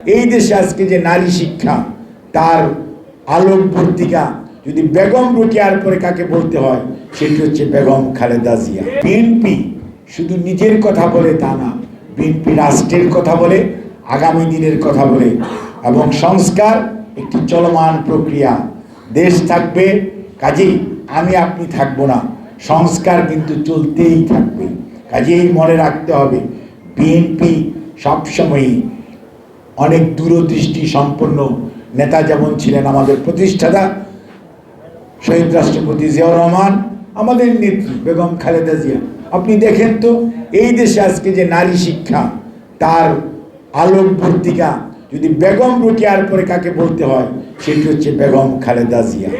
এই দেশে আজকে যে নারী শিক্ষা, তার আলোক ভর্তিকা যদি বেগম রুকিয়ার পরে কাকে বলতে হয়, সেটি হচ্ছে বেগম খালেদা জিয়া। বিএনপি শুধু নিজের কথা বলে তা না, বিএনপি রাষ্ট্রের কথা বলে, আগামী দিনের কথা বলে, এবং সংস্কার একটি চলমান প্রক্রিয়া। দেশ থাকবে, কাজেই আমি আপনি থাকব না, সংস্কার কিন্তু চলতেই থাকবে। কাজেই মনে রাখতে হবে, বিএনপি সবসময়ই অনেক দূরদৃষ্টি সম্পন্ন নেতা যেমন ছিলেন আমাদের প্রতিষ্ঠাতা, শহীদ রাষ্ট্রপতি জিয়াউর রহমান, আমাদের নেত্রী বেগম খালেদা জিয়া। আপনি দেখেন তো, এই দেশে আজকে যে নারী শিক্ষা, তার আলোক ভর্তিকা, যদি বেগম রুকিয়ার পরে কাকে বলতে হয়, সেটি হচ্ছে বেগম খালেদা জিয়া।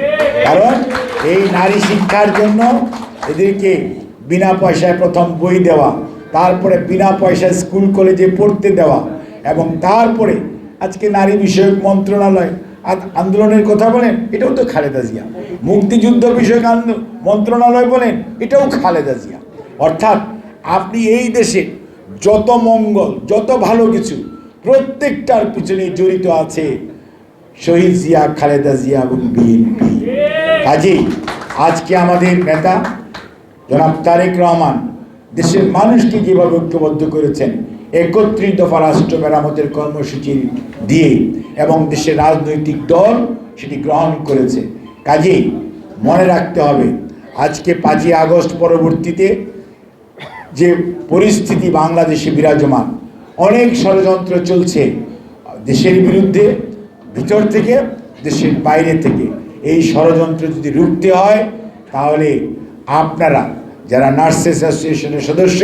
কারণ এই নারী শিক্ষার জন্য এদেরকে বিনা পয়সায় প্রথম বই দেওয়া, তারপরে বিনা পয়সায় স্কুল, কলেজে পড়তে দেওয়া এবং তারপরে আজকে নারী বিষয়ক মন্ত্রণালয় আ- আন্দোলনের কথা বলেন এটাও তো খালেদা জিয়া। মুক্তিযুদ্ধ বিষয়ক মন্ত্রণালয় বলেন এটাও খালেদা জিয়া। অর্থাৎ আপনি এই দেশে যত মঙ্গল যত ভালো কিছু প্রত্যেকটার পিছনে জড়িত আছে শহীদ জিয়া খালেদা জিয়া এবং বিএনপি। কাজেই আজকে আমাদের নেতা জনাব তারেক রহমান দেশের মানুষকে যেভাবে ঐক্যবদ্ধ করেছেন, একত্রিত দফা রাষ্ট্র মেরামতের কর্মসূচি দিয়ে এবং দেশের রাজনৈতিক দল সেটি গ্রহণ করেছে। কাজেই মনে রাখতে হবে, আজকে পাঁচই আগস্ট পরবর্তীতে যে পরিস্থিতি বাংলাদেশে বিরাজমান, অনেক ষড়যন্ত্র চলছে দেশের বিরুদ্ধে, ভিতর থেকে, দেশের বাইরে থেকে। এই ষড়যন্ত্র যদি রুখতে হয়, তাহলে আপনারা যারা নার্সেস অ্যাসোসিয়েশনের সদস্য,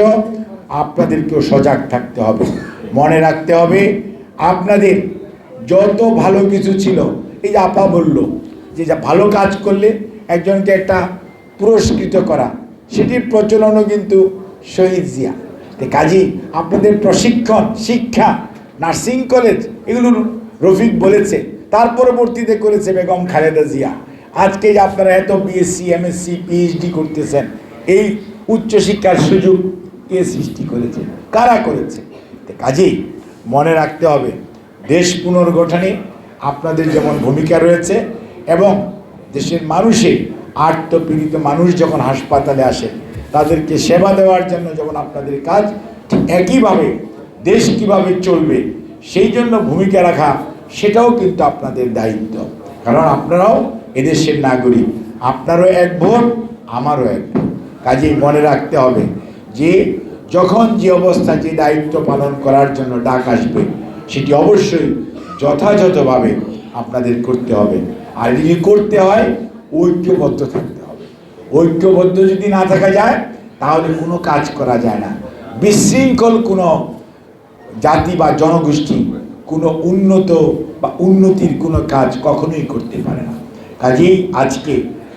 আপনাদেরকেও সজাগ থাকতে হবে। মনে রাখতে হবে, আপনাদের যত ভালো কিছু ছিল, এই যে আপা বলল যে যা ভালো কাজ করলে একজনকে একটা পুরস্কৃত করা, সেটির প্রচলনও কিন্তু শহীদ জিয়া। কাজী, আপনাদের প্রশিক্ষণ, শিক্ষা, নার্সিং কলেজ, এগুলো রফিক বলেছে, তার পরবর্তীতে করেছে বেগম খালেদা জিয়া। আজকে যে আপনারা এত বিএসসি এমএসসি পিএইচডি করতেছেন এই উচ্চশিক্ষার সুযোগ কে সৃষ্টি করেছে? কারা করেছে? কাজেই মনে রাখতে হবে, দেশ পুনর্গঠনে আপনাদের যেমন ভূমিকা রয়েছে এবং দেশের মানুষের আর্তপীড়িত মানুষ যখন হাসপাতালে আসে, তাদেরকে সেবা দেওয়ার জন্য যেমন আপনাদের কাজ একইভাবে দেশ কীভাবে চলবে, সেই জন্য ভূমিকা রাখা, সেটাও কিন্তু আপনাদের দায়িত্ব। কারণ আপনারাও এদেশের নাগরিক, আপনারও এক ভোট, আমারও এক ভোট। কাজেই মনে রাখতে হবে যে যখন যে অবস্থা, যে দায়িত্ব পালন করার জন্য ডাক আসবে, সেটি অবশ্যই যথাযথভাবে আপনাদের করতে হবে। আর যদি করতে হয়, ঐক্যবদ্ধ থাকতে হবে। ঐক্যবদ্ধ যদি না থাকা যায়, তাহলে কোনো কাজ করা যায় না। বিশৃঙ্খল কোনো জাতি বা জনগোষ্ঠী, কোনো উন্নত বা উন্নতির কোনো কাজ কখনোই করতে পারে না। কাজেই আজকে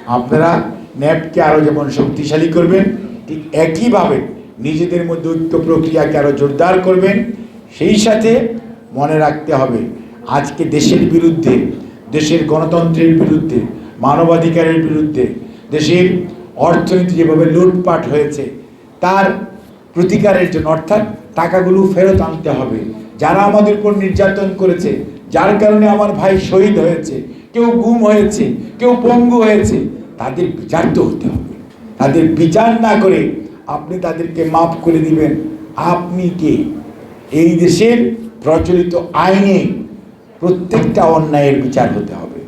আপনারা ন্যাপকে আরও যেমন শক্তিশালী করবেন, ঠিক একইভাবে নিজেদের মধ্যে ঐক্য প্রক্রিয়াকে আরও জোরদার করবেন। সেই সাথে মনে রাখতে হবে, আজকে দেশের বিরুদ্ধে, দেশের গণতন্ত্রের বিরুদ্ধে, মানবাধিকারের বিরুদ্ধে, দেশের অর্থনীতি যেভাবে লুটপাট হয়েছে, তার প্রতিকারের জন্য, অর্থাৎ টাকাগুলো ফেরত আনতে হবে। যারা আমাদের উপর নির্যাতন করেছে, যার কারণে আমার ভাই শহীদ হয়েছে, কেউ গুম হয়েছে, কেউ পঙ্গু হয়েছে তাদের বিচার তো হতে হবে। তাদের বিচার না করে আপনি তাদেরকে মাফ করে দিবেন। আপনি কে? এই দেশের প্রচলিত আইনে প্রত্যেকটা অন্যায়ের বিচার হতে হবে।